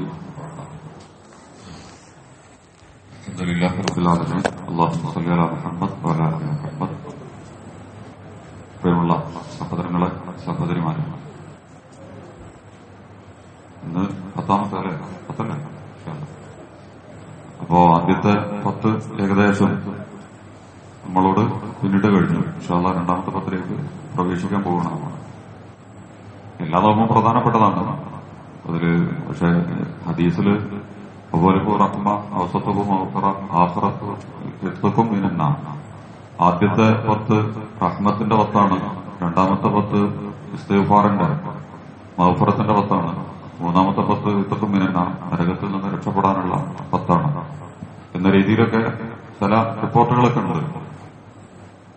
الرحيم الحمد لله رب العالمين اللهم صل على محمد وعلى آل محمد പ്രിയമുള്ള സഹോദരങ്ങളെ സഹോദരിമാരെ ഇന്ന് പത്താമത്തെ അല്ലേ പത്തല്ലേ അപ്പോ ആദ്യത്തെ പത്ത് ഏകദേശം നമ്മളോട് പിന്നിട്ട് കഴിഞ്ഞു ഇൻഷാല്ല രണ്ടാമത്തെ പത്തിലേക്ക് പ്രവേശിക്കാൻ പോകണം എല്ലാ നോമ്പും പ്രധാനപ്പെട്ടതാണ് അതില് പക്ഷെ ഹദീസിൽ റഹ്മ അവസത്തവും ആഹ്റത്തും ഇനെന്ന ആദ്യത്തെ പത്ത് റഹ്മത്തിന്റെ പത്താണ്. രണ്ടാമത്തെ പത്ത് ഇസ്തഫാറിന്റെ മഹഫറത്തിന്റെ പത്താണ്. മൂന്നാമത്തെ പത്ത് ഇത്തക്കും ഇനെന്ന നരകത്തിൽ നിന്ന് രക്ഷപ്പെടാനുള്ള പത്താണ്. എന്ന രീതിയിലൊക്കെ ചില റിപ്പോർട്ടുകളൊക്കെ ഉണ്ട്.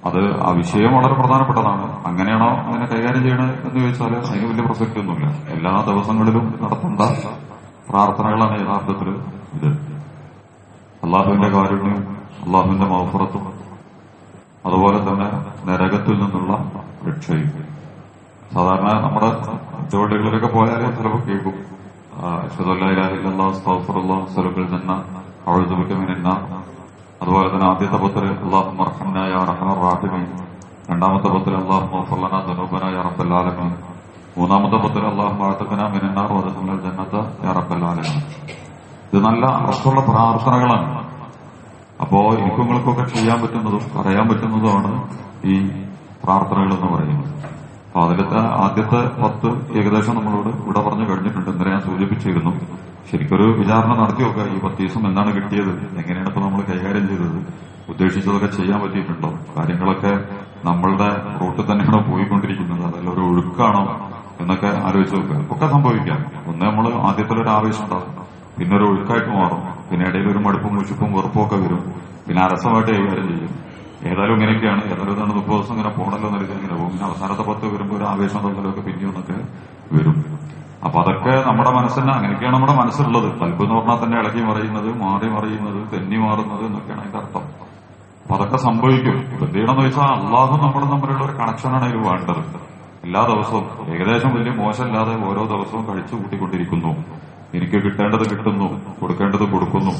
അത് ആ വിഷയം വളരെ പ്രധാനപ്പെട്ടതാണ് അങ്ങനെയാണോ അങ്ങനെ കൈകാര്യം ചെയ്യണത് എന്ന് ചോദിച്ചാൽ അതിന് വലിയ പ്രസക്തിയൊന്നുമില്ല എല്ലാ ദിവസങ്ങളിലും നടത്തേണ്ട പ്രാർത്ഥനകളാണ് യഥാർത്ഥത്തിൽ ഇത് അള്ളാഹുവിന്റെ കാരുണ്യം അള്ളാഹുവിന്റെ മഹഫുറത്തും അതുപോലെ തന്നെ നരകത്തിൽ നിന്നുള്ള രക്ഷയും സാധാരണ നമ്മുടെ ജോലികളിലൊക്കെ പോയാലേ ചിലപ്പോൾ കേൾക്കും അവഴുതുമിക്കുന്ന അതുപോലെ തന്നെ ആദ്യത്തെ പുത്രൻ അള്ളാഹു മർഹമനായ റഹ്മർ റാഹിമി രണ്ടാമത്തെ പുത്രൻ അള്ളാഹു മഫല്ലന ദനൂബന റബ്ബല്ലാലമി മൂന്നാമത്തെ പുത്രൻ അള്ളാഹു വാഴത്തക്കന മിനന്നാർ വധങ്ങൾ ജന്നത്ത് റബ്ബല്ലാലമീൻ ഇത് നല്ല അർത്ഥമുള്ള പ്രാർത്ഥനകളാണ്. അപ്പോ എനിക്കും ചെയ്യാൻ പറ്റുന്നതും പറയാൻ പറ്റുന്നതുമാണ് ഈ പ്രാർത്ഥനകൾ എന്ന് പറയുന്നത്. അപ്പൊ അതിലത്തെ ആദ്യത്തെ പത്ത് ഏകദേശം നമ്മളോട് ഇവിടെ പറഞ്ഞു കഴിഞ്ഞിട്ടുണ്ട്. ഇന്നലെ ഞാൻ സൂചിപ്പിച്ചിരുന്നു. ശരിക്കൊരു വിചാരണ നടത്തി നോക്കുക ഈ പത്ത് ദിവസം എന്താണ് കിട്ടിയത്? എങ്ങനെയാണ് ഇപ്പൊ നമ്മൾ കൈകാര്യം ചെയ്തത്? ഉദ്ദേശിച്ചതൊക്കെ ചെയ്യാൻ പറ്റിയിട്ടുണ്ടോ? കാര്യങ്ങളൊക്കെ നമ്മളുടെ റൂട്ടിൽ തന്നെയാണോ പോയിക്കൊണ്ടിരിക്കുന്നത്? അതല്ല ഒരു ഒഴുക്കാണോ എന്നൊക്കെ ആലോചിച്ച് നോക്കുക. ഒക്കെ സംഭവിക്കാം. ഒന്ന് നമ്മൾ ആദ്യത്തിൽ ഒരു ആവേശം ഉണ്ടാകും പിന്നെ ഒരു ഒഴുക്കായിട്ട് മാറും. പിന്നെ ഇടയിൽ ഒരു മടുപ്പും മുഷിപ്പും വെറുപ്പും ഒക്കെ വരും. പിന്നെ അരസമായിട്ട് കൈകാര്യം ചെയ്യും. ഏതായാലും ഇങ്ങനെയൊക്കെയാണ്. ഏതായാലും ഇതാണ് മുപ്പത് ദിവസം ഇങ്ങനെ പോകണല്ലോ എന്നൊരു ഇങ്ങനെ പോകും. പിന്നെ അവസാനത്തെ പത്ത് വരുമ്പോൾ ഒരു ആവേശം തൊല്ലലൊക്കെ പിന്നെ ഒന്നൊക്കെ വരും. അപ്പൊ അതൊക്കെ നമ്മുടെ മനസ്സിന് അങ്ങനെയൊക്കെയാണ് നമ്മുടെ മനസ്സിലുള്ളത് കൽപ്പ് എന്ന് പറഞ്ഞാൽ തന്നെ ഇളകി മറിയുന്നത് മാറി മറിയുന്നത് തെന്നി മാറുന്നത് എന്നൊക്കെയാണ് അതിന്റെ അർത്ഥം. അപ്പൊ അതൊക്കെ സംഭവിക്കും. ഇപ്പൊ എന്ത് ചെയ്യണമെന്ന് വെച്ചാൽ അള്ളാഹു നമ്മുടെ തമ്മിലുള്ള ഒരു കണക്ഷനാണ് അതിൽ വേണ്ടത്. എല്ലാ ദിവസവും. ഏകദേശം വലിയ മോശമില്ലാതെ ഓരോ ദിവസവും കഴിച്ചു കൂട്ടിക്കൊണ്ടിരിക്കുന്നു. എനിക്ക് കിട്ടേണ്ടത് കിട്ടുന്നു കൊടുക്കേണ്ടത് കൊടുക്കുന്നു.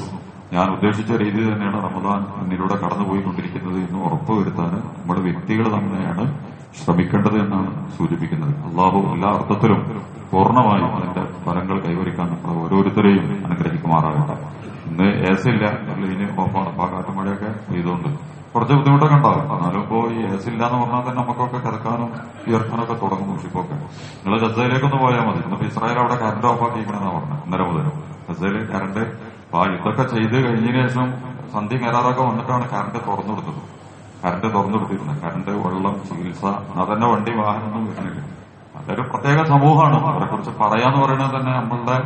ഞാൻ ഉദ്ദേശിച്ച രീതിയിൽ തന്നെയാണ് റമദാൻ എന്നിലൂടെ കടന്നുപോയിക്കൊണ്ടിരിക്കുന്നത് എന്ന് ഉറപ്പുവരുത്താൻ നമ്മുടെ വ്യക്തികൾ തന്നെയാണ് ശ്രമിക്കേണ്ടത് എന്നാണ് സൂചിപ്പിക്കുന്നത്. അള്ളാഹു എല്ലാ അർത്ഥത്തിലും പൂർണമായും അതിന്റെ ഫലങ്ങൾ കൈവരിക്കാൻ നമ്മൾ ഓരോരുത്തരെയും അനുഗ്രഹിക്കുമാറാകട്ടെ. ഇന്ന് ഇല്ല. ഇനി ഓഫാണ് അപ്പൊ ആ കാറ്റും മഴയൊക്കെ ചെയ്തുകൊണ്ട് കുറച്ച് ബുദ്ധിമുട്ടൊക്കെ ഉണ്ടാവും. എന്നാലും ഇപ്പോ ഈ ഇല്ല എന്ന് പറഞ്ഞാൽ തന്നെ നമുക്കൊക്കെ കിടക്കാനും ഉയർത്താനൊക്കെ തുടങ്ങും ഇപ്പൊക്കെ നിങ്ങൾ ഗസയിലേക്കൊന്ന് പോയാൽ മതി. ഇന്നിപ്പോ ഇസ്രായേൽ അവിടെ കറണ്ട് ഓഫാക്കിയിരിക്കണമെന്നാ പറഞ്ഞത് ഇന്നലെ മുതൽ ഗസയിൽ കറണ്ട് അപ്പൊ ഇതൊക്കെ ചെയ്ത് കഴിഞ്ഞതിന് ശേഷം സന്ധ്യ കരാറൊക്കെ വന്നിട്ടാണ് കറണ്ട് തുറന്നു കൊടുത്തത്. കറണ്ട് തുറന്നു കൊടുത്തിരുന്നത് കറണ്ട് വെള്ളം ചികിത്സ അതന്നെ വണ്ടി വാഹനമൊന്നും വരുന്നില്ല അതൊരു പ്രത്യേക സമൂഹമാണ്. അവരെ കുറിച്ച് പറയാന്ന് പറയുന്നത് തന്നെ നമ്മളുടെ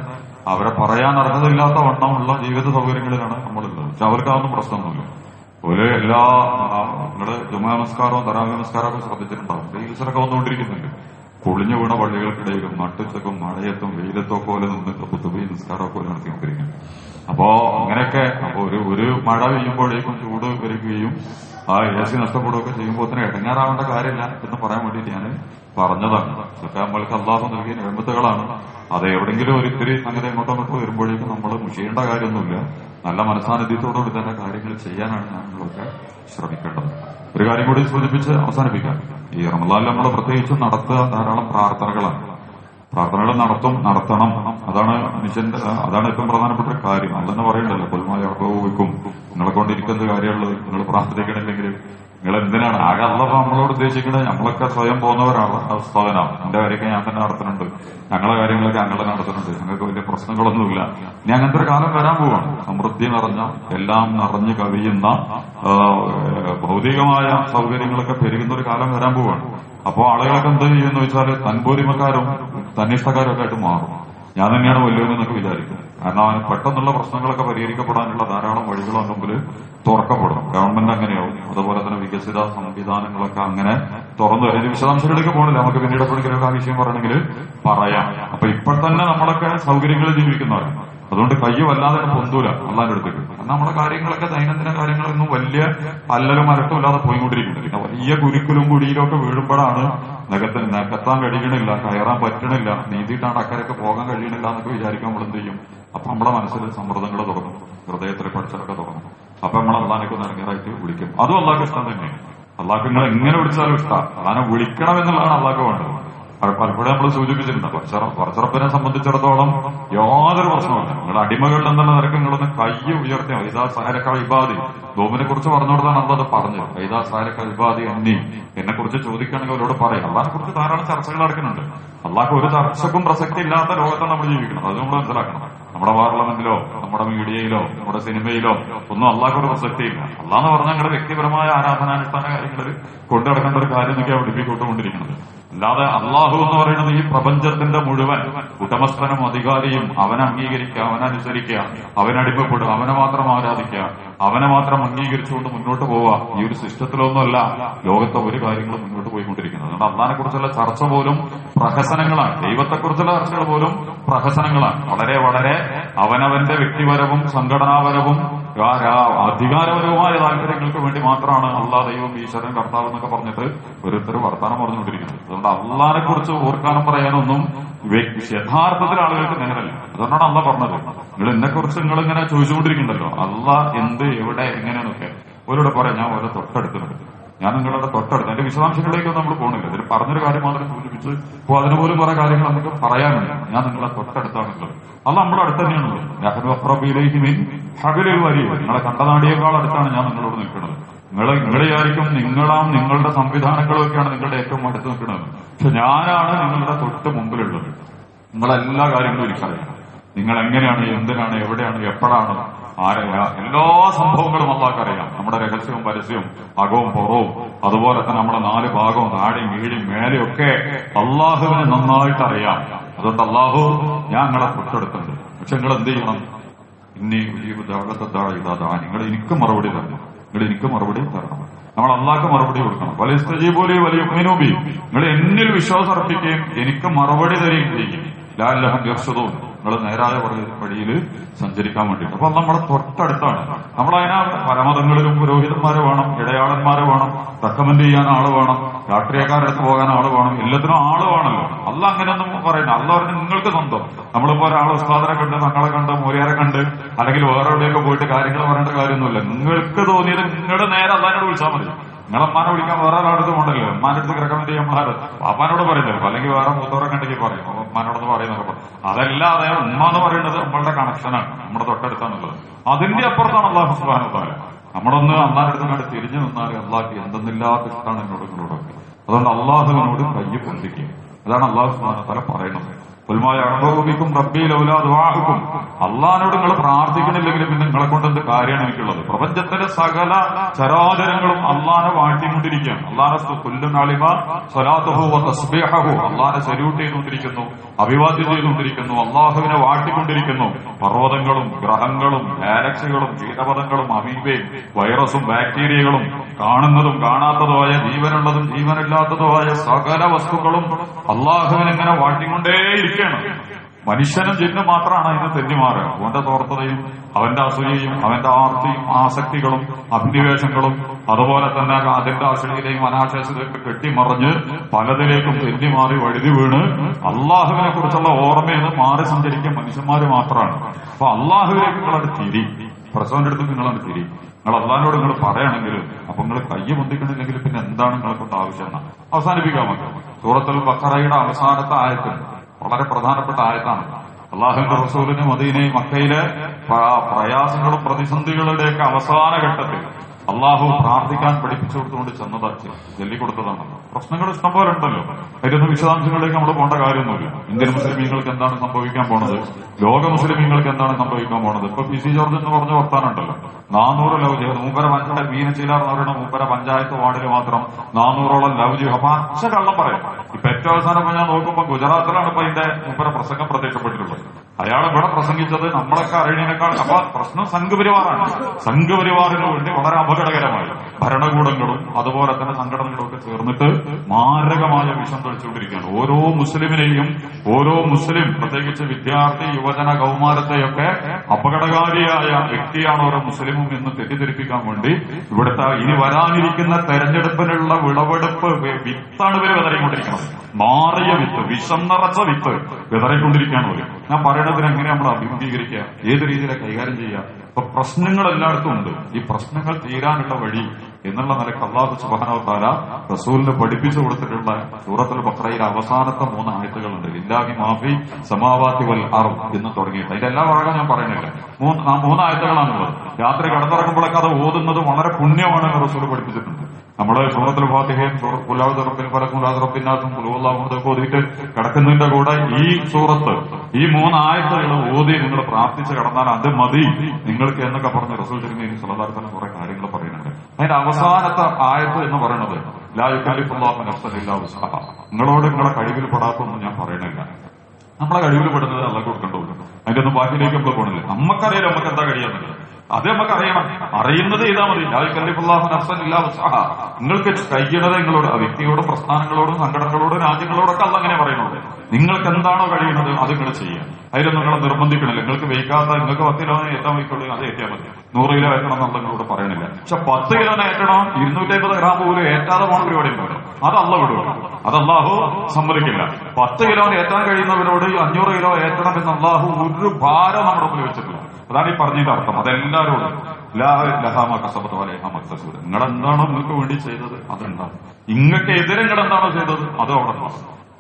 അവരെ പറയാൻ അർഹതയില്ലാത്ത വണ്ണമുള്ള ജീവിത സൗകര്യങ്ങളിലാണ് നമ്മളുള്ളത്. പക്ഷെ അവർക്ക് അതൊന്നും പ്രശ്നമൊന്നുമില്ല. ഒരു എല്ലാ നിങ്ങൾ ജുമാ നമസ്കാരവും തറാവി നമസ്കാരമൊക്കെ ശ്രദ്ധിച്ചിട്ടുണ്ടാവും. റീൽസിലൊക്കെ വന്നുകൊണ്ടിരിക്കുന്നുണ്ട്. പൊളിഞ്ഞു വീണ പള്ളികൾക്കിടയിലും നട്ടുച്ചക്കും മഴയത്തും വെയിലത്തോ പോലെ നിന്ന് കുത്തുബി നിസ്കാരോ പോലെ നടത്തിക്കൊണ്ടിരിക്കുന്നത് അപ്പോ അങ്ങനെയൊക്കെ അപ്പൊ ഒരു ഒരു മഴ പെയ്യുമ്പോഴേക്കും ചൂട് വരികയും ആ എ സി നഷ്ടപ്പെടുകയൊക്കെ ചെയ്യുമ്പോൾ തന്നെ ഇടങ്ങാറാവേണ്ട കാര്യമില്ല എന്ന് പറയാൻ വേണ്ടിയിട്ട് ഞാൻ പറഞ്ഞതാണ്. ഇതൊക്കെ നമ്മൾക്ക് അള്ളാഹു നൽകിയ നിയമത്തുകളാണ് അത് എവിടെങ്കിലും ഒരു ഇത്തിരി സംഗതി ഇങ്ങോട്ടോ അങ്ങോട്ടോ വരുമ്പോഴേക്കും നമ്മൾ മുഷിയേണ്ട കാര്യമൊന്നുമില്ല. നല്ല മനസ്സാന്നിധ്യത്തോടുകൂടി തന്നെ കാര്യങ്ങൾ ചെയ്യാനാണ് നമ്മളൊക്കെ ശ്രമിക്കേണ്ടത്. ഒരു കാര്യം കൂടി സൂചിപ്പിച്ച് അവസാനിപ്പിക്കാം. ഈ റമദാനിൽ നമ്മൾ പ്രത്യേകിച്ച് നടത്തുക ധാരാളം പ്രാർത്ഥനകളാണ്. പ്രാർത്ഥനകൾ നടത്തും നടത്തണം. അതാണ് മിഷൻ അതാണ് ഏറ്റവും പ്രധാനപ്പെട്ട കാര്യം. അല്ലെന്ന് പറയണ്ടല്ലോ കൊൽമായ അവർക്കും നിങ്ങളെ കൊണ്ടിരിക്കുന്ന കാര്യമുള്ളത്. നിങ്ങൾ പ്രാർത്ഥിക്കണില്ലെങ്കിൽ നിങ്ങൾ എന്തിനാണ്? ആകെ അള്ളപ്പോ നമ്മളോട് ഉദ്ദേശിക്കുന്നത് നമ്മളൊക്കെ സ്വയം പോകുന്നവരാണ് സ്ഥാപനം എന്റെ കാര്യമൊക്കെ ഞാൻ തന്നെ നടത്തുന്നുണ്ട്. ഞങ്ങളെ കാര്യങ്ങളൊക്കെ ഞങ്ങൾ നടത്തുന്നുണ്ട്. ഞങ്ങൾക്ക് വലിയ പ്രശ്നങ്ങളൊന്നുമില്ല. ഇനി അങ്ങനത്തെ ഒരു കാലം വരാൻ പോവാണ്. സമൃദ്ധി നിറഞ്ഞ എല്ലാം നിറഞ്ഞു കവിയുന്ന ഭൗതികമായ സൗകര്യങ്ങളൊക്കെ പെരുകുന്ന ഒരു കാലം വരാൻ പോവാണ്. അപ്പോ ആളുകളൊക്കെ എന്താ ചെയ്യുമെന്ന് വെച്ചാൽ തൻപൂരിമക്കാരും തന്നിഷ്ടക്കാരും ഒക്കെ ആയിട്ട് മാറും. ഞാൻ തന്നെയാണ് വലിയവനെന്നൊക്കെ വിചാരിക്കും കാരണം അവന് പെട്ടെന്നുള്ള പ്രശ്നങ്ങളൊക്കെ പരിഹരിക്കപ്പെടാനുള്ള ധാരാളം വഴികൾ തുറക്കപ്പെടും. ഗവൺമെന്റ് അങ്ങനെയാവും. അതുപോലെ തന്നെ വികസിത സംവിധാനങ്ങളൊക്കെ അങ്ങനെ തുറന്നു വരും. വിശദാംശങ്ങളിലേക്ക് പോകണില്ല നമുക്ക് പിന്നീട് എപ്പോഴെങ്കിലും ആ വിഷയം പറയണമെങ്കിൽ പറയാം. അപ്പൊ ഇപ്പോൾ തന്നെ നമ്മളൊക്കെ സൗകര്യങ്ങളിൽ ജീവിക്കുന്നവരാണ്. അതുകൊണ്ട് കയ്യോ വല്ലാതെ പൊന്തൂല അള്ളാന്റെ അടുത്തേക്ക്. കാരണം നമ്മുടെ കാര്യങ്ങളൊക്കെ ദൈനംദിന കാര്യങ്ങളൊന്നും വലിയ അല്ലലും മരട്ടും ഇല്ലാതെ പോയിക്കൊണ്ടിരിക്കുന്നുണ്ട്. പിന്നെ വലിയ കുരുക്കലും കുടിയിലും ഒക്കെ വീഴുമ്പോഴാണ് നികത്ത് നികത്താൻ കഴിയണില്ല കയറാൻ പറ്റണില്ല നീന്തിയിട്ടാണ് അക്കരക്ക് പോകാൻ കഴിയണില്ല എന്നൊക്കെ വിചാരിക്കാൻ നമ്മൾ എന്ത് ചെയ്യും? അപ്പൊ നമ്മുടെ മനസ്സിൽ സമ്മർദ്ദങ്ങൾ തുടങ്ങും ഹൃദയത്തിൽ പഠിച്ചതൊക്കെ തുടങ്ങും. അപ്പൊ നമ്മൾ അള്ളാനൊക്കെ ഇറങ്ങിയതായിട്ട് വിളിക്കും. അതും അള്ളാഹ് ഇഷ്ടം തന്നെയാണ്. അള്ളാഹ് നിങ്ങൾ എങ്ങനെ വിളിച്ചാലും ഇഷ്ടം. അള്ളാനെ വിളിക്കണം എന്നുള്ളതാണ് അള്ളാഹ് വേണ്ടത്. പലപ്പോഴും നമ്മൾ സൂചിപ്പിച്ചിട്ടുണ്ട്. പറച്ചറപ്പിനെ സംബന്ധിച്ചിടത്തോളം യാതൊരു പ്രശ്നമില്ല നിങ്ങളുടെ അടിമകളിൽ എന്നുള്ള നിരക്ക് നിങ്ങളൊന്ന് കൈ ഉയർത്തിയ വൈദാ സഹരക്ക വിഭാതി ധൂമിനെ കുറിച്ച് പറഞ്ഞുകൊടുത്താണ് അത് പറഞ്ഞത് വൈദാ സഹരക്ക വിഭാതി എന്നീ എന്നെ. കുറിച്ച് ചോദിക്കുകയാണെങ്കിൽ അവരോട് പറയാം. അള്ളാഹിനെ കുറിച്ച് ധാരാളം ചർച്ചകൾ നടക്കുന്നുണ്ട്. അള്ളാഹ് ഒരു ചർച്ചക്കും പ്രസക്തി ഇല്ലാത്ത ലോകത്താണ് നമ്മൾ ജീവിക്കുന്നത്. അത് നമ്മൾ മനസ്സിലാക്കണം. നമ്മുടെ പാർലമെന്റിലോ നമ്മുടെ മീഡിയയിലോ നമ്മുടെ സിനിമയിലോ ഒന്നും അള്ളാഹ് ഒരു പ്രസക്തിയില്ല. അള്ളാന്ന് പറഞ്ഞാൽ നിങ്ങളുടെ വ്യക്തിപരമായ ആരാധനാനുഷ്ഠാന കാര്യങ്ങളിൽ കൊണ്ടു നടക്കേണ്ട ഒരു കാര്യം എന്നൊക്കെയാണ് പഠിപ്പിക്കൊണ്ടുകൊണ്ടിരിക്കുന്നത് അല്ലാതെ അള്ളാഹു എന്ന് പറയുന്നത് ഈ പ്രപഞ്ചത്തിന്റെ മുഴുവൻ ഉടമസ്ഥനും അധികാരിയും അവനെ അംഗീകരിക്കുക അവനനുസരിക്കുക അവനടിമപ്പെടുക അവനെ മാത്രം ആരാധിക്കുക അവനെ മാത്രം അംഗീകരിച്ചുകൊണ്ട് മുന്നോട്ട് പോവുക ഈ ഒരു സിസ്റ്റത്തിലൊന്നുമല്ല ലോകത്തെ ഒരു കാര്യങ്ങളും മുന്നോട്ട് പോയിക്കൊണ്ടിരിക്കുന്നത്. അതുകൊണ്ട് അള്ളാഹിനെ കുറിച്ചുള്ള ചർച്ച പോലും പ്രഹസനങ്ങളാണ്. ദൈവത്തെക്കുറിച്ചുള്ള ചർച്ചകൾ പോലും പ്രഹസനങ്ങളാണ്. വളരെ വളരെ അവനവന്റെ വ്യക്തിപരവും സംഘടനാപരവും അധികാരപരവുമായ താല്പര്യങ്ങൾക്ക് വേണ്ടി മാത്രമാണ് അള്ളാഹ് ദൈവം ഈശ്വരൻ കർത്താവ് എന്നൊക്കെ പറഞ്ഞിട്ട് ഓരോരുത്തർ വർത്താനം പറഞ്ഞുകൊണ്ടിരിക്കുന്നത്. അതുകൊണ്ട് അള്ളാഹിനെ കുറിച്ച് ഓർക്കാനും പറയാനൊന്നും യഥാർത്ഥത്തിൽ ആളുകൾക്ക് നേരല്ല. അതുകൊണ്ടാണ് അള്ള പറഞ്ഞത്. നിങ്ങൾ എന്നെ കുറിച്ച് നിങ്ങൾ ഇങ്ങനെ ചോദിച്ചുകൊണ്ടിരിക്കുന്നുണ്ടല്ലോ അള്ളാഹ് എന്ത് എവിടെ എങ്ങനെയെന്നൊക്കെ. ഓരോട് പറയാം. ഞാൻ ഓരോ തൊട്ടടുത്തുണ്ട് ഞാൻ നിങ്ങളുടെ തൊട്ടടുത്ത് അതിന്റെ വിശദാംശങ്ങളിലേക്കൊന്നും നമ്മൾ പോകണില്ല ഇതിൽ പറഞ്ഞൊരു കാര്യം മാത്രം സൂചിപ്പിച്ച് അപ്പോൾ അതിനുപോലും കുറെ കാര്യങ്ങൾ നമുക്ക് പറയാനുണ്ട്. ഞാൻ നിങ്ങളെ തൊട്ടടുത്താണുള്ളത്. അത് നമ്മുടെ അടുത്ത് തന്നെയാണുള്ളത്. ഹബിലിൽ മീൻ വരി നിങ്ങളെ കണ്ടനാടിയേക്കാൾ അടുത്താണ് ഞാൻ നിങ്ങളോട് നിൽക്കുന്നത്. നിങ്ങൾ നിങ്ങളെയായിരിക്കും നിങ്ങളാം നിങ്ങളുടെ സംവിധാനങ്ങളും ഒക്കെയാണ് നിങ്ങളുടെ ഏറ്റവും അടുത്ത് നിൽക്കുന്നത്. പക്ഷെ ഞാനാണ് നിങ്ങളുടെ തൊട്ട് മുമ്പിലുള്ളത്. നിങ്ങളെല്ലാ കാര്യങ്ങളും എനിക്കറിയാം. നിങ്ങൾ എങ്ങനെയാണ് എന്തിനാണ് എവിടെയാണ് എപ്പോഴാണ് എല്ലാ സംഭവങ്ങളും അള്ളാഹ്ക്കറിയാം. നമ്മുടെ രഹസ്യവും പരസ്യവും അകവും പുറവും അതുപോലെ തന്നെ നമ്മുടെ നാല് ഭാഗവും താഴെയും കീഴും മേലെയും ഒക്കെ അള്ളാഹുവിനെ നന്നായിട്ട് അറിയാം അതുകൊണ്ട് അള്ളാഹു ഞാൻ നിങ്ങളെ തൊട്ടടുത്തുണ്ട്. പക്ഷെ നിങ്ങൾ എന്ത് ചെയ്യണം? ഇനി ഇതാ നിങ്ങൾ എനിക്ക് മറുപടി തരണം. നിങ്ങൾ എനിക്ക് മറുപടി തരണം. നമ്മൾ അള്ളാഹ്ക്ക് മറുപടി കൊടുക്കണം. വലിയ സ്തജീബോലി വലിയ ഉമ്മിനൂബി നിങ്ങൾ എന്നിൽ വിശ്വാസം അർപ്പിക്കുകയും എനിക്ക് മറുപടി തരികയും ചെയ്യും. ലാൽ ലഹൻ ദീർഷതവും നിങ്ങൾ നേരായ വഴി- വഴിയിൽ സഞ്ചരിക്കാൻ വേണ്ടിയിട്ട്. അപ്പൊ നമ്മുടെ തൊട്ടടുത്താണ്. നമ്മളതിനാ പരമതങ്ങളിലും പുരോഹിതന്മാരെ വേണം ഇടയാളന്മാരെ വേണം റെക്കമെന്റ് ചെയ്യാൻ ആൾ വേണം രാഷ്ട്രീയക്കാരടുത്ത് പോകാൻ ആൾ വേണം എല്ലാത്തിനും ആൾ വേണമല്ലോ അല്ല അങ്ങനെയൊന്നും പറയുന്നത് അല്ല പറഞ്ഞ് നിങ്ങൾക്ക് സ്വന്തം. നമ്മളിപ്പോ ഒരാളെ ഉസ്താദനെ കണ്ട് മക്കളെ കണ്ട് മൂര്യാരെ കണ്ട് അല്ലെങ്കിൽ വേറെ എവിടെയൊക്കെ പോയിട്ട് കാര്യങ്ങൾ പറയേണ്ട കാര്യമൊന്നുമില്ല. നിങ്ങൾക്ക് തോന്നിയത് നിങ്ങളുടെ നേരെ അല്ലാനോട് വിളിച്ചാൽ മതി. നിങ്ങൾ അമ്മാനെ വിളിക്കാൻ വേറെ ഒരാളടുത്തും ഉണ്ടല്ലോ. അമ്മാന്റെ അടുത്ത് റെക്കമെൻഡ് ചെയ്യാൻ പാട് അപ്പാനോട് പറയുന്നത് അല്ലെങ്കിൽ വേറെ മൂത്തവരെ കണ്ടെങ്കിൽ പറയും. പറയുന്നൊക്കെ പറയും. അതല്ലാതെ ഉമ്മ എന്ന് പറയുന്നത് നമ്മളുടെ കണക്ഷനാണ് നമ്മുടെ തൊട്ടടുത്താണുള്ളത്. അതിന്റെ അപ്പുറത്താണ് അള്ളാഹു സുബാന നമ്മളൊന്ന് അള്ളാന്റെ അടുത്ത് കണ്ട് തിരിഞ്ഞു നിന്നാൽ അള്ളാഹ് എന്തെന്നില്ലാത്ത ഇഷ്ടമാണ് എന്നോട് എന്നോട് അതുകൊണ്ട് അള്ളാഹുവിനോട് കയ്യ് പൊന്തിക്കുക. അതാണ് അള്ളാഹു സുബാന പറയുന്നത്. റബ്ബിയിൽ ഔലാദുവാഹുക്കും അള്ളഹാനോട് നിങ്ങൾ പ്രാർത്ഥിക്കണില്ലെങ്കിൽ പിന്നെ നിങ്ങളെ കൊണ്ട് എന്ത് കാര്യമാണ് എനിക്കുള്ളത്? പ്രപഞ്ചത്തിലെ സകല ചരാചരങ്ങളും അള്ളഹാനെ വാഴ്ത്തിക്കൊണ്ടിരിക്കുകയാണ്. അള്ളാഹെ കൊല്ലുനാളിമ സ്വലാത്തുഹു തസ്ബേഹു അള്ളാഹനെ സല്യൂട്ട് ചെയ്തുകൊണ്ടിരിക്കുന്നു അഭിവാദ്യം ചെയ്തുകൊണ്ടിരിക്കുന്നു അള്ളാഹുവിനെ വാഴ്ത്തിക്കൊണ്ടിരിക്കുന്നു. പർവതങ്ങളും ഗ്രഹങ്ങളും ഗാലക്സികളും കീടപഥങ്ങളും അമീബയും വൈറസും ബാക്ടീരിയകളും കാണുന്നതും കാണാത്തതുമായ ജീവനുള്ളതും ജീവനില്ലാത്തതുമായ സകല വസ്തുക്കളും അള്ളാഹുവിനെങ്ങനെ ഇങ്ങനെ വാഴ്ത്തിക്കൊണ്ടേയിരിക്കുകയാണ് മനുഷ്യനും ജിന്നും മാത്രമാണ് അതിന് തെന്നിമാറുക. അവന്റെ തോർത്തതയും അവന്റെ അസൂയയും അവന്റെ ആർത്തിയും ആസക്തികളും അഭിനിവേശങ്ങളും അതുപോലെ തന്നെ അതിന്റെ അശ്ലീലയും അനാശേഷതയൊക്കെ കെട്ടിമറിഞ്ഞ് പലതിലേക്കും തെന്നിമാറി വഴുതി വീണ് അള്ളാഹുവിനെ കുറിച്ചുള്ള ഓർമ്മയെന്ന് മാറി സഞ്ചരിക്കുന്ന മനുഷ്യന്മാര് മാത്രമാണ്. അപ്പൊ അള്ളാഹുവിലേക്ക് നിങ്ങളത് തിരി പ്രസവന്റെ അടുത്ത് നിങ്ങളത് തിരി. നിങ്ങൾ അള്ളാഹിനോട് നിങ്ങൾ പറയുകയാണെങ്കിൽ അപ്പൊ നിങ്ങൾ കൈ പൊന്തിക്കണില്ലെങ്കിൽ പിന്നെ എന്താണ് നിങ്ങളെ കൊണ്ട് ആവശ്യം അവസാനിപ്പിക്കാൻ മതി സൂറത്തുൽ ബക്കറയുടെ അവസാനത്തെ ആയത്ത് വളരെ പ്രധാനപ്പെട്ട ആയത്താണ്. അള്ളാഹുന്റെ റസൂലിന് മദീനയും മക്കയിലെ പ്ര- പ്രയാസങ്ങളും പ്രതിസന്ധികളുടെയൊക്കെ അവസാന ഘട്ടത്തിൽ അള്ളാഹു പ്രാർത്ഥിക്കാൻ പഠിപ്പിച്ചു കൊടുത്തുകൊണ്ട് ചെന്നത് ചൊല്ലിക്കൊടുത്തതാണ് പ്രശ്നങ്ങൾ ഇഷ്ടം പോലെ ഉണ്ടല്ലോ അതിന്റെ വിശദാംശങ്ങളിലേക്ക് നമ്മൾ പോകേണ്ട കാര്യമൊന്നുമില്ല. ഇന്ത്യൻ മുസ്ലിമീങ്ങൾക്ക് എന്താണ് സംഭവിക്കാൻ പോണത്? ലോക മുസ്ലിമീങ്ങൾക്ക് എന്താണ് സംഭവിക്കാൻ പോണത്? ഇപ്പൊ പി സി ജോർജ് എന്ന് പറഞ്ഞ വർത്താനുണ്ടല്ലോ നാനൂറ് ലവ് ജിഹാദ് മൂപ്പര പഞ്ചായത്ത് മീനച്ചില എന്ന് പറയുന്ന മൂപ്പര പഞ്ചായത്ത് വാർഡിൽ മാത്രം നാനൂറോളം ലവ് ജിഹാദ് അച്ഛ കള്ളം പറയാം. ഇപ്പൊ ഏറ്റവും അവസാനം ഞാൻ നോക്കുമ്പോ ഗുജറാത്തിലാണ് ഇപ്പൊ ഇതിന്റെ മൂപ്പര പ്രസംഗം പ്രത്യക്ഷപ്പെട്ടിട്ടുള്ളത്. അയാൾ ഇവിടെ പ്രസംഗിച്ചത് നമ്മളൊക്കെ അറിയണേക്കാൾ അപ്പൊ പ്രശ്നം സംഘപരിവാറാണ്. സംഘപരിവാറിന് വേണ്ടി വളരെ അപകടകരമായി ഭരണകൂടങ്ങളും അതുപോലെ തന്നെ സംഘടനകളും ഒക്കെ ചേർന്നിട്ട് മാരകമായ വിഷം തെളിച്ചുകൊണ്ടിരിക്കുകയാണ് ഓരോ മുസ്ലിമിനെയും ഓരോ മുസ്ലിം പ്രത്യേകിച്ച് വിദ്യാർത്ഥി യുവജന കൗമാരത്തെയൊക്കെ അപകടകാരിയായ വ്യക്തിയാണ് ഓരോ മുസ്ലിമും എന്ന് തെറ്റിദ്ധരിപ്പിക്കാൻ വേണ്ടി ഇവിടുത്തെ ഇനി വരാനിരിക്കുന്ന തെരഞ്ഞെടുപ്പിനുള്ള വിളവെടുപ്പ് വിത്താണ് ഇവർ വിതറിക്കൊണ്ടിരിക്കുന്നത്. മാറിയ വിത്ത് വിഷം നിറച്ച വിത്ത് വിതറിക്കൊണ്ടിരിക്കുകയാണ് അവർ ഞാൻ പറയുന്നതിന് എങ്ങനെ നമ്മൾ അഭിമുഖീകരിക്കുക? ഏത് രീതിയിലെ കൈകാര്യം ചെയ്യുക? ഇപ്പൊ പ്രശ്നങ്ങൾ എല്ലായിടത്തും ഉണ്ട്. ഈ പ്രശ്നങ്ങൾ തീരാനുള്ള വഴി എന്നുള്ള നിലയ്ക്ക് അള്ളാഹു സുബാനവത്താല റസൂലിന് പഠിപ്പിച്ചു കൊടുത്തിട്ടുള്ള സൂറത്തുൽ ബക്രയിൽ അവസാനത്തെ മൂന്ന് ആയത്തുകളുണ്ട്. ഇല്ലാഹി മാഫി സമാവാത്തി വൽ അറു എന്ന് തുടങ്ങിയിട്ട്. അതിന്റെ എല്ലാ ഭാഗം ഞാൻ പറയുന്നില്ല. മൂന്ന് ആ മൂന്ന് ആയത്തുകളാണുള്ളത്. രാത്രി കടന്നിറങ്ങുമ്പോഴൊക്കെ അത് ഓതുന്നത് വളരെ പുണ്യമാണ് റസൂൽ പഠിപ്പിച്ചിട്ടുണ്ട്. നമ്മുടെ സൂറത്തുൽ ഫാത്തിഹയും കുലാവുദ് റബ്ബിൽ ഫലക്കും കുലാദ് റബ്ബിനാഥും കുലുവല്ലാഹുദൊക്കെ ഓതിയിട്ട് കിടക്കുന്നതിന്റെ കൂടെ ഈ സൂറത്ത് ഈ മൂന്ന് ആയത്തുകൾ ഓതി നിങ്ങൾ പ്രാർത്ഥിച്ച് കടന്നാൽ അത് മതി. നിങ്ങൾക്ക് എന്നൊക്കെ പറഞ്ഞ് റസൂൽ തിരുമേനി സലതാർത്ഥന കുറെ കാര്യങ്ങൾ പറയുന്നുണ്ട്. അതിന്റെ അവസാനത്തെ ആയത്ത് എന്ന് പറയുന്നത് നഫ്സൻ ഇല്ലാ വുസ്അഹ. നിങ്ങളോട് നിങ്ങളെ കഴിവിൽ പെടാത്തൊന്നും ഞാൻ പറയണില്ല നമ്മളെ കഴിവിൽ പെടുന്നത് അല്ല കൊടുക്കേണ്ടതുള്ളൂ അതിന്റെ ഒന്നും ബാക്കിയിലേക്ക് നമ്മൾ പോകണില്ല നമുക്കറിയാലും നമുക്ക് എന്താ കഴിയാന്നുള്ളത്. അത് നമുക്ക് അറിയണം അറിയുന്നത് ചെയ്താൽ മതി. നിങ്ങൾക്ക് കഴിയണത് നിങ്ങളോട് വ്യക്തിയോടും പ്രസ്ഥാനങ്ങളോടും സംഘടനകളോടും രാജ്യങ്ങളോടൊക്കെ അല്ല അങ്ങനെ പറയുന്നത്. നിങ്ങൾക്ക് എന്താണോ കഴിയുന്നത് അത് നിങ്ങൾ ചെയ്യുക. അതിലൊന്നും നിങ്ങളെ നിർബന്ധിക്കണില്ല. നിങ്ങൾക്ക് വയ്ക്കാത്ത നിങ്ങൾക്ക് പത്ത് കിലോനെ ഏറ്റാൻ വയ്ക്കുള്ളൂ അത് ഏറ്റവും മതി. നൂറ് കിലോ ഏറ്റണം എന്നുള്ള നിങ്ങളോട് പറയണില്ല പക്ഷെ പത്ത് കിലോനെ ഏറ്റണം. ഇരുന്നൂറ്റി അമ്പത് ഗ്രാം പോലും ഏറ്റാതെ പോകണ പരിപാടി അത് അല്ല വിടുക. അത് അള്ളാഹു സമ്മതിക്കില്ല. പത്ത് കിലോന് ഏറ്റാൻ കഴിയുന്നവരോട് അഞ്ഞൂറ് കിലോ ഏറ്റണം എന്ന് അള്ളാഹു ഒരു ഭാരം നമ്മുടെ മുമ്പിൽ വെച്ചിട്ടില്ല. അതാണ് ഈ പറഞ്ഞതിന്റെ അർത്ഥം. അതെല്ലാവരോടും നിങ്ങൾ എന്താണോ നിങ്ങൾക്ക് വേണ്ടി ചെയ്തത് അതുണ്ടാവും. നിങ്ങൾക്ക് എതിരെ നിങ്ങൾ ചെയ്തത് അത് അവിടെ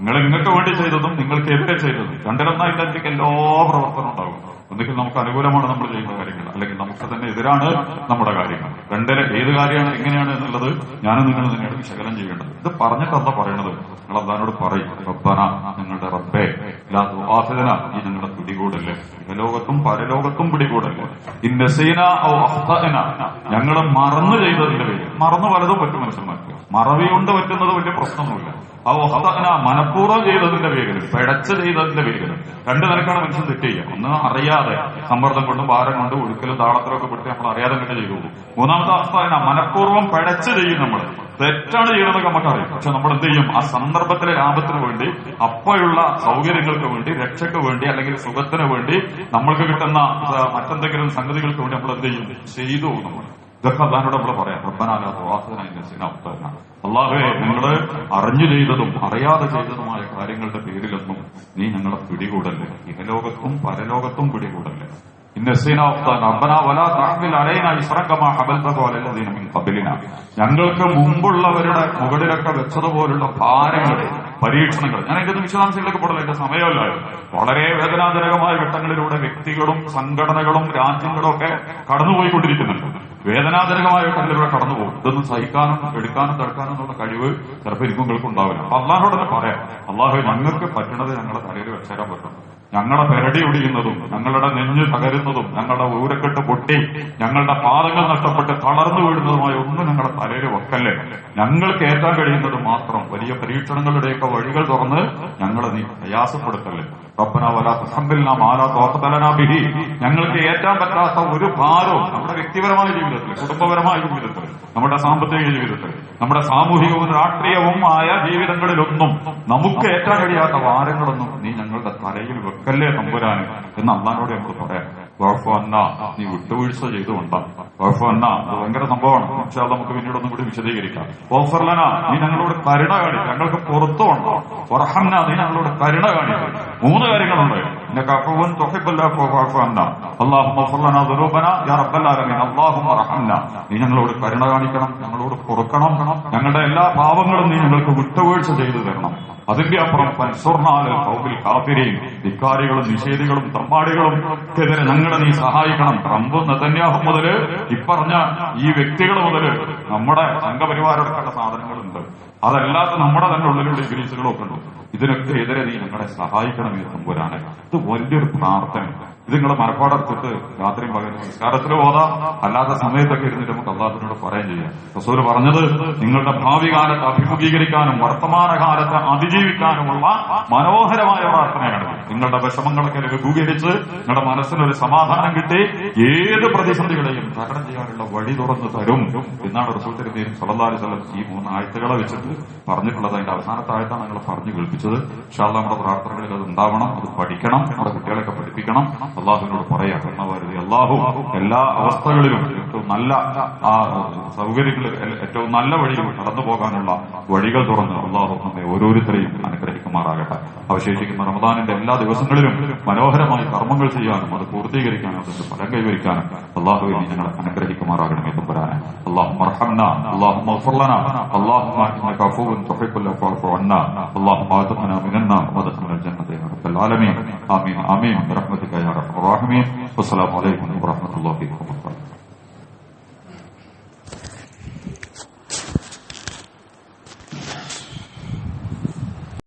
നിങ്ങൾ നിങ്ങൾക്ക് വേണ്ടി ചെയ്തതും നിങ്ങൾക്ക് എതിരെ ചെയ്തതും രണ്ടിലൊന്നായിട്ട് അതിലേക്ക് എല്ലാ പ്രവർത്തനം ഉണ്ടാകും. എന്തെങ്കിലും നമുക്ക് അനുകൂലമാണ് നമ്മൾ ചെയ്യുന്ന കാര്യങ്ങൾ. അല്ലെങ്കിൽ നമുക്ക് തന്നെ എതിരാണ് നമ്മുടെ കാര്യങ്ങൾ. രണ്ടിലെ ഏത് കാര്യമാണ് എങ്ങനെയാണ് എന്നുള്ളത് ഞാനും നിങ്ങൾ തന്നെയാണ് വിശകലനം ചെയ്യേണ്ടത്. ഇത് പറഞ്ഞിട്ടല്ല പറയണത്? നിങ്ങൾ അള്ളഹാനോട് പറയും. റബ്ബന നിങ്ങളുടെ റബ്ബേ. ലാ തുആഖിദന ഈ ഞങ്ങളുടെ പിടികൂടല്ലേ? ലോകത്തും പരലോകത്തും പിടികൂടല്ലേ? ഇന്നസീന ഔ അഖ്തഅന ഞങ്ങളെ മറന്നു ചെയ്തതിന്റെ പേര്. മറന്നു പലതും പറ്റും മനുഷ്യന്മാർക്ക്. മറവി കൊണ്ട് പറ്റുന്നത് വലിയ പ്രശ്നമൊന്നുമില്ല. ആ ഒഹത്തന മനഃപൂർവം ചെയ്തതിന്റെ പേരിൽ പിഴച്ച് ചെയ്തതിന്റെ പേരിൽ രണ്ട് നിലക്കാണ് മനുഷ്യൻ തെറ്റ് ചെയ്യുക. ഒന്ന് അറിയാതെ സമ്മർദ്ദം കൊണ്ട് ഭാരം കൊണ്ട് ഒഴുക്കലും താളത്തിലൊക്കെ പെട്ട് നമ്മൾ അറിയാതെ തന്നെ ചെയ്തു മൂന്നാമത്തെ അവസ്ഥ മനഃപൂർവം പിഴച്ച് ചെയ്യും നമ്മൾ തെറ്റാണ് ചെയ്യണമെന്നൊക്കെ നമുക്കറിയാം പക്ഷെ നമ്മൾ എന്ത് ചെയ്യും? ആ സന്ദർഭത്തിലെ ലാഭത്തിന് വേണ്ടി അപ്പോഴുള്ള സൗകര്യങ്ങൾക്ക് വേണ്ടി രക്ഷയ്ക്ക് വേണ്ടി അല്ലെങ്കിൽ സുഖത്തിന് വേണ്ടി നമ്മൾക്ക് കിട്ടുന്ന മറ്റെന്തെങ്കിലും സംഗതികൾക്ക് വേണ്ടി നമ്മൾ എന്ത് ചെയ്യും? ചെയ്തു നമ്മൾ. ഇതൊക്കെ അതാനോട് നമ്മൾ പറയാം. റബ്ബനാലാഹുന അള്ളാഹുവെ നിങ്ങൾ അറിഞ്ഞു ചെയ്തതും അറിയാതെ ചെയ്തതുമായ കാര്യങ്ങളുടെ പേരിലൊന്നും നീ ഞങ്ങളെ പിടികൂടല്ലേ? ഇഹലോകത്തും പരലോകത്തും പിടികൂടല്ലേ? ഞങ്ങൾക്ക് മുമ്പുള്ളവരുടെ മുകളിലൊക്കെ വെച്ചതുപോലുള്ള ഭാരങ്ങൾ പരീക്ഷണങ്ങൾ ഞാൻ അതിന്റെ വിശദാംശങ്ങളിലേക്ക് പോടല്ല എന്റെ സമയമല്ല. വളരെ വേദനാജനകമായ ഘട്ടങ്ങളിലൂടെ വ്യക്തികളും സംഘടനകളും രാജ്യങ്ങളും ഒക്കെ കടന്നുപോയിക്കൊണ്ടിരിക്കുന്നുണ്ട്. വേദനാജനകമായ ഘട്ടങ്ങളിലൂടെ കടന്നുപോകും. ഇതൊന്നും സഹിക്കാനും എടുക്കാനും തടുക്കാനും എന്നുള്ള കഴിവ് ചിലപ്പോൾ ഇരിക്കുമ്പോൾ ഉണ്ടാവില്ല. അപ്പൊ അള്ളാഹോട് തന്നെ പറയാം. അള്ളാഹു ഞങ്ങൾക്ക് പറ്റണത് ഞങ്ങളുടെ തലയിൽ വെച്ചേരാൻ പറ്റും. ഞങ്ങളുടെ പെരടി ഒടിയുന്നതും ഞങ്ങളുടെ നെഞ്ഞു തകരുന്നതും ഞങ്ങളുടെ ഊരക്കെട്ട് പൊട്ടി ഞങ്ങളുടെ പാദങ്ങൾ നഷ്ടപ്പെട്ട് തളർന്നു വീഴുന്നതുമായ ഒന്നും ഞങ്ങളുടെ തലയിൽ വെക്കല്ലേ. ഞങ്ങൾക്ക് ഏറ്റാൻ കഴിയുന്നത് മാത്രം വലിയ പരീക്ഷണങ്ങളുടെയൊക്കെ വഴികൾ തുറന്ന് ഞങ്ങളെ നീ പ്രയാസപ്പെടുത്തല്ലേ. റബ്ബന വലാ തഹമ്മിൽനാ മാലാ ത്വാഖതലനാ ബിഹി ഞങ്ങൾക്ക് ഏറ്റാൻ പറ്റാത്ത ഒരു ഭാരവും നമ്മുടെ വ്യക്തിപരമായ ജീവിതത്തിൽ കുടുംബപരമായ ജീവിതത്തിൽ നമ്മുടെ സാമ്പത്തിക ജീവിതത്തിൽ നമ്മുടെ സാമൂഹികവും രാഷ്ട്രീയവും ആയ ജീവിതങ്ങളിലൊന്നും നമുക്ക് ഏറ്റാൻ കഴിയാത്ത ഭാരങ്ങളൊന്നും നീ ഞങ്ങളുടെ തലയിൽ വെക്കല്ലേ തമ്പുരാന് എന്ന് അള്ളാനോട് നമുക്ക് പറയാം. കുഴപ്പമല്ല നീ വിട്ടുവീഴ്ച ചെയ്തുകൊണ്ട. കുഴപ്പമല്ല അത് ഭയങ്കര സംഭവമാണ്. പക്ഷേ അത് നമുക്ക് പിന്നീട് ഒന്നും കൂടി വിശദീകരിക്കാം. ഓഫർലന നീ ഞങ്ങളോട് കരുണ കാണിക്കും. ഞങ്ങൾക്ക് പുറത്തു ഉറഹന്ന നീ ഞങ്ങളോട് കരുണ കാണിക്കും. മൂന്ന് കാര്യങ്ങളുണ്ട് നീ ഞങ്ങളോട് കരുണ കാണിക്കണം. ഞങ്ങളോട് പൊറുക്കണം. ഞങ്ങളുടെ എല്ലാ പാവങ്ങളും നീ ഞങ്ങൾക്ക് വിട്ടുവീഴ്ച ചെയ്തു തരണം. അതിന്റെ അപ്പുറം പൻസുർണാൽ കൗമിൽ കാഫിരെയും ധിക്കാരികളും നിഷേധികളും തമ്പാടികളും എതിരെ ഞങ്ങളെ നീ സഹായിക്കണം. ട്രംപ് നെതന്യാഹു മുതൽ ഇപ്പറഞ്ഞ ഈ വ്യക്തികൾ മുതൽ നമ്മുടെ സംഘപരിവാരടക്കമുള്ള സാധനങ്ങളുണ്ട്. അതല്ലാത്ത നമ്മുടെ തന്നെ ഉള്ളിലുള്ള ഇംഗ്ലീഷുകളും ഉണ്ട്. ഇതിനൊക്കെ എതിരെ നീ ഞങ്ങളെ സഹായിക്കണമേ തമ്പുരാനെ. ഇത് വലിയൊരു പ്രാർത്ഥന. ഇത് നിങ്ങൾ മരപ്പാടെടുത്തിട്ട് രാത്രിയും പകരം നിസ്കാരത്തിൽ ഓതാം അല്ലാത്ത സമയത്തൊക്കെ ഇരുന്നിട്ട് നമുക്ക് അള്ളാഹുവിനോട് പറയാൻ ചെയ്യാം. റസൂൽ പറഞ്ഞത് നിങ്ങളുടെ ഭാവി കാലത്ത് അഭിമുഖീകരിക്കാനും വർത്തമാനകാലത്ത് അതിജീവിക്കാനുമുള്ള മനോഹരമായ പ്രാർത്ഥനയാണ്. നിങ്ങളുടെ വിഷമങ്ങളൊക്കെ ലഘൂകരിച്ച് നിങ്ങളുടെ മനസ്സിനൊരു സമാധാനം കിട്ടി. ഏത് പ്രതിസന്ധികളെയും തരണം ചെയ്യാനുള്ള വഴി തുറന്നു തരും. എന്നാണ് റസൂൽ തിരുമേനും സ്ഥലം ഈ മൂന്ന് ആഴ്ചകളെ വെച്ചിട്ട് പറഞ്ഞിട്ടുള്ളത്. അതിന്റെ അവസാനത്തെ ആഴ്ചയാണ് ഞങ്ങൾ പറഞ്ഞു കേൾപ്പിച്ചത്. ഇൻഷാല്ല നമ്മുടെ പ്രാർത്ഥനകളിൽ അത് ഉണ്ടാവണം അത് പഠിക്കണം നമ്മുടെ കുട്ടികളെയൊക്കെ പഠിപ്പിക്കണം. അള്ളാഹുവിനോട് പറയാം കർണവാരുതി അള്ളാഹു എല്ലാ അവസ്ഥകളിലും ഏറ്റവും നല്ല ആ സൗകര്യങ്ങളിൽ ഏറ്റവും നല്ല വഴിയിൽ കടന്നു പോകാനുള്ള വഴികൾ തുറന്ന് അള്ളാഹു നമ്മെ ഓരോരുത്തരെയും അനുഗ്രഹിക്കുമാറാകട്ടെ. അവശേഷിക്കുന്ന റമദാനിന്റെ എല്ലാ ദിവസങ്ങളിലും മനോഹരമായി കർമ്മങ്ങൾ ചെയ്യാനും അത് പൂർത്തീകരിക്കാനും അതിന്റെ ഫലം കൈവരിക്കാനും അള്ളാഹുവെ നീ അനുഗ്രഹിക്കുമാറാകണമേ തമ്പുരാനെ അള്ളാഹു മർഹന്ന അള്ളാഹു മഫുള്ളന അള്ളാഹു കഫൂൻ തൊഹൈക്കുല്ല അള്ളാഹു ആലമീൻ. ആമീൻ ആമീൻ അലൈക്കും വറഹ്മത്തുള്ളാഹി